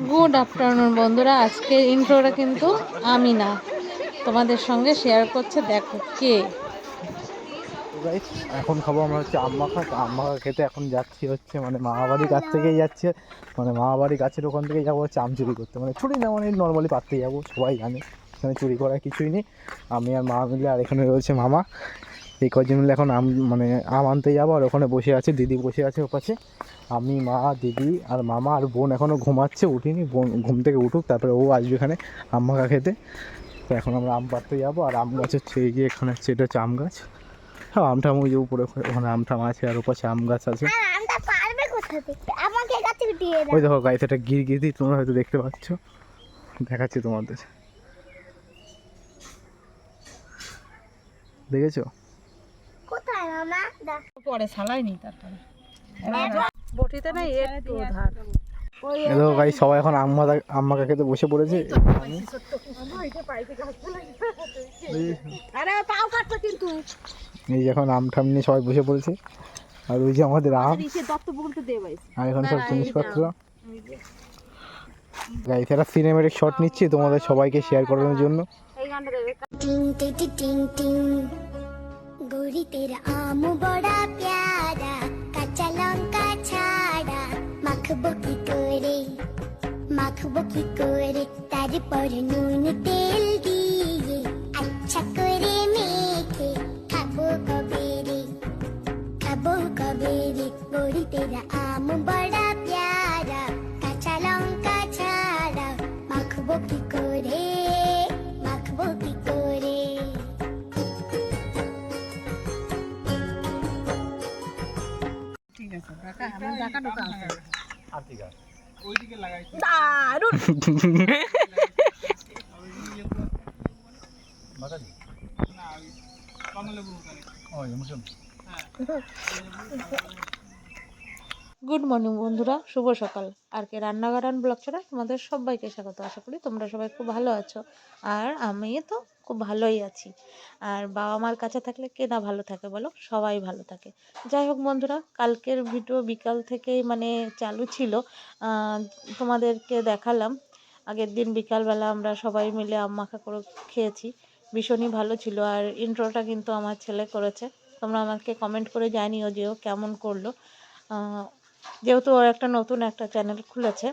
Good afternoon বন্ধুরা। আজকে ইন্ট্রোটা কিন্তু আমি না তোমাদের সঙ্গে শেয়ার করছে, দেখো কে। এখন খাব আমরা হচ্ছে আম্মাখা আম্মাখা খেতে এখন যাচ্ছি হচ্ছে মানে মামাবাড়ির কাছ থেকেই যাচ্ছে। মানে মামাবাড়ির গাছের ওখান থেকেই যাব হচ্ছে আম চুরি করতে। মানে চুরি না মানে নর্মালি পাততে যাব, সবাই জানে। এখানে চুরি করার কিছুই নেই। আমি আর মামা মিলে আর এখানে রয়েছে মামা। এই কজন মিলে এখন আম মানে আম আনতে যাব আর ওখানে বসে আছে দিদি বসে আছে ওপাশে আমি মা দিদি আর মামা আর বোন এখনও ঘুমাচ্ছে উঠিনি বোন ঘুম থেকে উঠুক তারপরে ও আসবে এখানে আম মাখা খেতে। তো এখন আমরা আম পাড়তে যাব আর আম গাছ হচ্ছে এই যে এখানে হচ্ছে এটা হচ্ছে আম গাছ। হ্যাঁ আমটাম ওই যে উপরে ওখানে- ওখানে আমটাম আছে আর ওপাশে আম গাছ আছে। আমটা ওই দেখো গাইতে একটা গির গিরদি তোমরা হয়তো দেখতে পাচ্ছ। দেখাচ্ছি তোমাদের। দেখেছ? পরে ছালাইনি তারপরে। বটিতে না একটু ধার। এই গাই সবাই এখন আম্মা আম্মাকে খেতে বসে পড়েছে। এই- আরে পাও কাটতো কিন্তু। এই যে এখন আম ঠাম নিয়ে সবাই বসে পড়েছে। আর ওই যে আমাদের আম। আর এখন সব জিনিসপত্র গাইস একটা সিনেমেটিক শট নিচ্ছি তোমাদের সবাইকে শেয়ার করানোর জন্য। এই গানটা দেবে। কচুরি তেরা আম বড়া প্যারা, কাঁচা লঙ্কা ছাড়া। মাখবো কি করে? মাখবো কি করে? তারপর নুন তেল দিয়ে ঠিক আছে টাকা আমার টাকা ঢোকা আছে আর ঠিক আছে দারুণ গুড মর্নিং বন্ধুরা। শুভ সকাল। আর কে রান্নাঘর অ্যান্ড ব্লগ ছাড়া তোমাদের সবাইকে স্বাগত। আশা করি তোমরা সবাই খুব ভালো আছো। আর আমি তো খুব ভালোই আছি। আর বাবা মার কাছে থাকলে কে না ভালো থাকে বলো? সবাই ভালো থাকে। যাই হোক বন্ধুরা, কালকের ভিডিও বিকাল থেকেই মানে চালু ছিল। তোমাদেরকে দেখালাম। আগের দিন বিকালবেলা আমরা সবাই মিলে আম্মাখা করে খেয়েছি। ভীষণই ভালো ছিল। আর ইন্ট্রোটা কিন্তু আমার ছেলে করেছে। তোমরা আমাকে কমেন্ট করে জানিও যে ও কেমন করল। যেহেতু ওর একটা নতুন একটা চ্যানেল খুলেছে,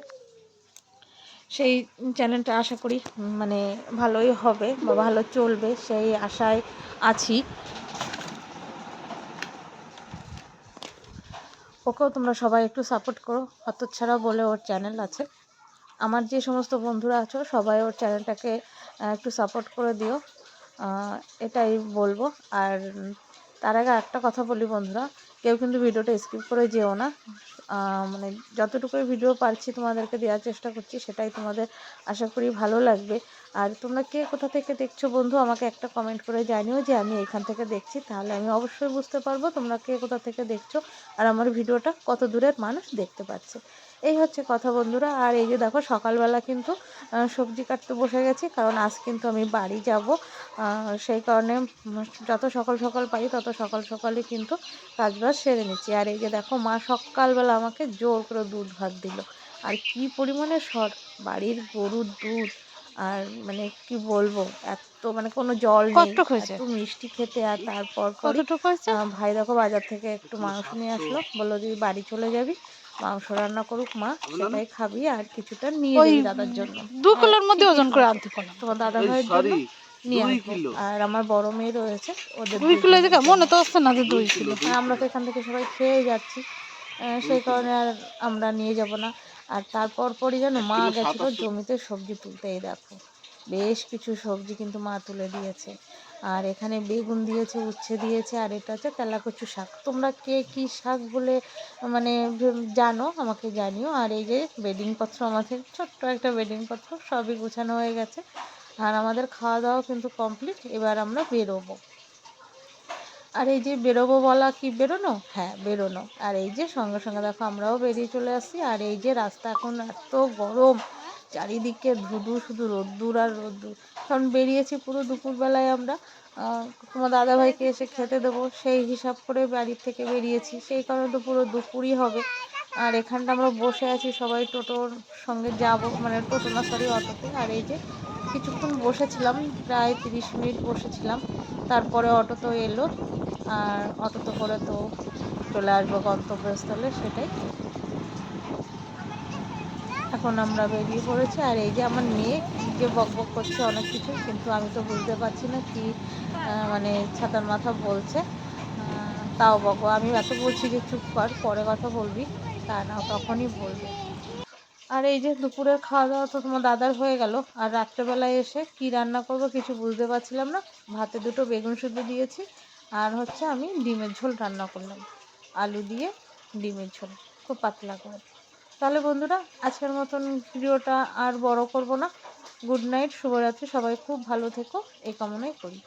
সেই চ্যানেলটা আশা করি মানে ভালোই হবে বা ভালো চলবে, সেই আশায় আছি। ওকেও তোমরা সবাই একটু সাপোর্ট করো হতচ্ছাড়া বলে ওর চ্যানেল আছে। আমার যে সমস্ত বন্ধুরা আছো, সবাই ওর চ্যানেলটাকে একটু সাপোর্ট করে দিও এটাই বলব। আর তার আগে একটা কথা বলি বন্ধুরা, কেউ কিন্তু ভিডিওটা স্কিপ করে যেও না। মানে যতটুকুই ভিডিও পারছি তোমাদেরকে দেওয়ার চেষ্টা করছি, সেটাই তোমাদের আশা করি ভালো লাগবে। আর তোমরা কে কোথা থেকে দেখছ বন্ধু, আমাকে একটা কমেন্ট করে জানিও যে আমি এখান থেকে দেখছি, তাহলে আমি অবশ্যই বুঝতে পারব তোমরা কে কোথা থেকে দেখছ আর আমার ভিডিওটা কত দূরের মানুষ দেখতে পাচ্ছে। এই হচ্ছে কথা বন্ধুরা। আর এই যে দেখো সকালবেলা কিন্তু আহ, সবজি কাটতে বসে গেছি কারণ আজ কিন্তু আমি বাড়ি যাব। সেই কারণে যত সকাল সকাল পারি তত সকাল সকালই কিন্তু কাজবাজ সেরে নিচ্ছি। আর এই যে দেখো মা সকালবেলা আমাকে জোর করে দুধ ভাত দিল। আর কি পরিমাণে সর বাড়ির গরুর দুধ আর মানে কি বলব এত মানে কোনো জল নেই? এত মিষ্টি খেতে আর তারপর ভাই দেখো বাজার থেকে একটু মাংস নিয়ে আসলো। বলল তুই বাড়ি চলে যাবি? মাংস রান্না করুক মা সেটাই খাবি আর কিছুটা নিয়ে যাবি দাদার জন্য। দু কিলোর মধ্যে ওজন করে আনতে পারলাম তোমার দাদা ভাইয়ের জন্য নিয়ে আসব। আর আমার বড় মেয়ে রয়েছে ওদের দুই কিলো থেকে মনে তো আসছে না যে দুই কিলো আর আমরা তো এখান থেকে সবাই খেয়ে যাচ্ছি। আহ, সেই কারণে আর আমরা নিয়ে যাব না। আর তারপর পরই যেন মা গেছিল জমিতে সবজি তুলতে এই দেখো। বেশ কিছু সবজি কিন্তু মা তুলে দিয়েছে। আর এখানে বেগুন দিয়েছে, উচ্ছে দিয়েছে, আর এটা হচ্ছে তেলাকচু শাক। তোমরা কে কি শাক বলে মানে জানো? আমাকে জানিও। আর এই যে বেডিং পত্র আমাদের, ছোট্ট একটা বেডিং পত্র, সবই গোছানো হয়ে গেছে। আর আমাদের খাওয়া দাওয়া কিন্তু কমপ্লিট। এবার আমরা বেরোবো। আর এই যে বেরোবো বলা কি বেরোনো? হ্যাঁ বেরোনো। আর এই যে সঙ্গে সঙ্গে দেখো আমরাও বেরিয়ে চলে আসছি। আর এই যে রাস্তা এখন এত গরম। চারিদিকে ধুধু শুধু রোদ্দুর আর রোদ্দুর। কারণ বেরিয়েছি পুরো দুপুরবেলায় আমরা। তোমার দাদাভাইকে এসে খেতে দেবো। সেই হিসাব করে বাড়ির থেকে বেরিয়েছি। সেই কারণে তো পুরো দুপুরই হবে। আর এখানটা আমরা বসে আছি, সবাই টোটোর সঙ্গে যাব। মানে টোটো না সরি অটোতে। আর এই যে কিছুক্ষণ বসেছিলাম, প্রায় তিরিশ মিনিট বসেছিলাম। তারপরে অটো তো এলো। আর অটো অটোতে করে তো চলে আসব গন্তব্যস্থলে, সেটাই। এখন আমরা বেরিয়ে পড়েছি। আর এই যে আমার মেয়ে যে বক বক করছে অনেক কিছু, কিন্তু আমি তো বুঝতে পারছি না কি মানে ছাতার মাথা বলছে। তাও বকবো আমি এত বলছি যে চুপ কর, পরে কথা বলবি। তা না, তখনই বলবে। আর এই যে দুপুরের খাওয়া দাওয়া তো তোমার দাদার হয়ে গেল। আর রাত্রেবেলায় এসে কি রান্না করব কিছু বুঝতে পারছিলাম না। ভাতে দুটো বেগুন শুদ্ধ দিয়েছি। আর হচ্ছে আমি ডিমের ঝোল রান্না করলাম। আলু দিয়ে ডিমের ঝোল। খুব পাতলা করে। তাহলে বন্ধুরা, আজকের মতন ভিডিওটা আর বড় করব না। গুড নাইট, শুভরাত্রি, সবাই খুব ভালো থেকো, এই কামনাই করি।